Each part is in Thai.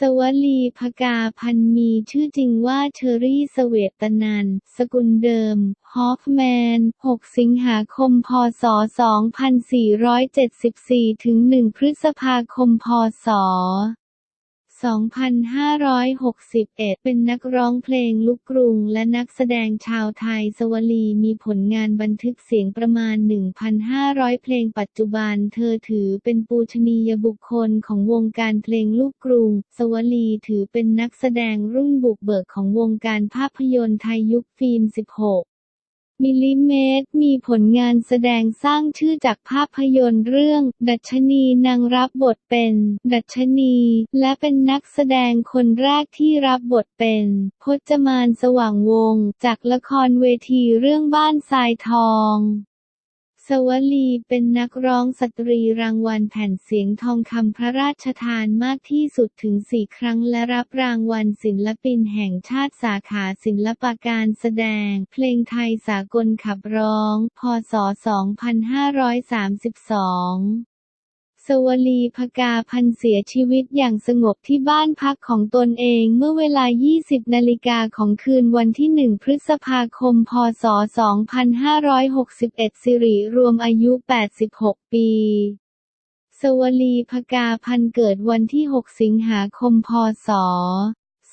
สวลีพกาพันมีชื่อจริงว่าเชอรี่สเวตนัน สกุลเดิม ฮอฟแมน 6 สิงหาคม พ.ศ.2474 ถึง 1 พฤษภาคม พ.ศ. 2561 เป็นนักร้องเพลงลูกกรุง และนักแสดงชาวไทย สวลีมีผลงานบันทึกเสียงประมาณ 1,500 เพลงปัจจุบัน เธอถือเป็นปูชนียบุคคลของวงการเพลงลูกกรุง สวลีถือเป็นนักแสดงรุ่นบุกเบิกของวงการภาพยนตร์ไทยยุคฟิล์ม 16 มิลลิเมตร มีผลงานแสดงสร้างชื่อจากภาพยนตร์เรื่อง ดัชนีนางรับบทเป็น ดัชนี และเป็นนักแสดงคนแรกที่รับบทเป็น พจมานสว่างวง จากละครเวทีเรื่องบ้านทรายทอง สวลีเป็นนักร้องสตรีรางวัลแผ่นเสียงทองคำพระราชทานมากที่สุดถึงสี่ครั้งและรับรางวัลศิลปินแห่งชาติสาขาศิลปการแสดง เพลงไทยสากลขับร้อง พศ 2532 สวลีพกาพันเสียชีวิตอย่างสงบที่บ้านพักของตนเองเมื่อเวลา 20 นาฬิกาของคืนวันที่ 1 พฤษภาคม พศ 2561 สิริรวมอายุ 86 ปีสวลีพกาพันเกิดวันที่ 6 สิงหาคม พศ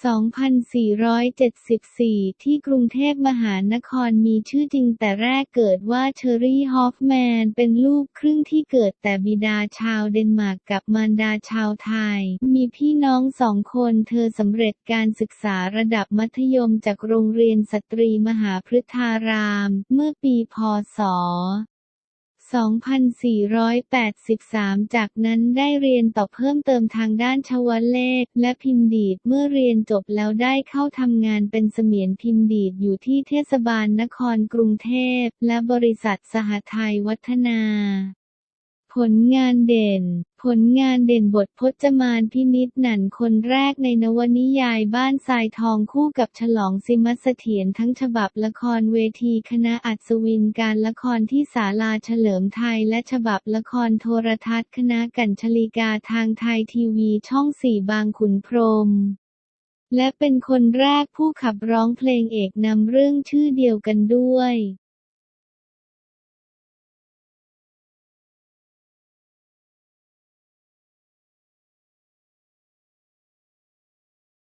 2474 ที่กรุงเทพมหานครมีชื่อจริงแต่แรกเกิดว่าเชอรี่ฮอฟแมน เป็นลูกครึ่งที่เกิดแต่บิดาชาวเดนมาร์กกับมารดาชาวไทย มีพี่น้องสองคนเธอสำเร็จการศึกษาระดับมัธยมจากโรงเรียนสตรีมหาพฤทธาราม เมื่อปีพ.ศ. 2483 จากนั้นได้เรียนต่อเพิ่มเติมทางด้านชวเลขและพิมพ์ดีด เมื่อเรียนจบแล้วได้เข้าทำงานเป็นเสมียนพิมพ์ดีดอยู่ที่เทศบาลนครกรุงเทพ และบริษัทสหไทยวัฒนา ผลงานเด่น ผลงานเด่นบทพจมานพินิจหนันคนแรกในนวนิยายบ้านทรายทองคู่กับฉลองซิมัสเถียรทั้งฉบับละครเวทีคณะอัศวินการละครที่ศาลาเฉลิมไทยและฉบับละครโทรทัศน์คณะกัญชลีกาทางไทยทีวีช่องสี่บางขุนพรหมและเป็นคนแรกผู้ขับร้องเพลงเอกนำเรื่องชื่อเดียวกันด้วย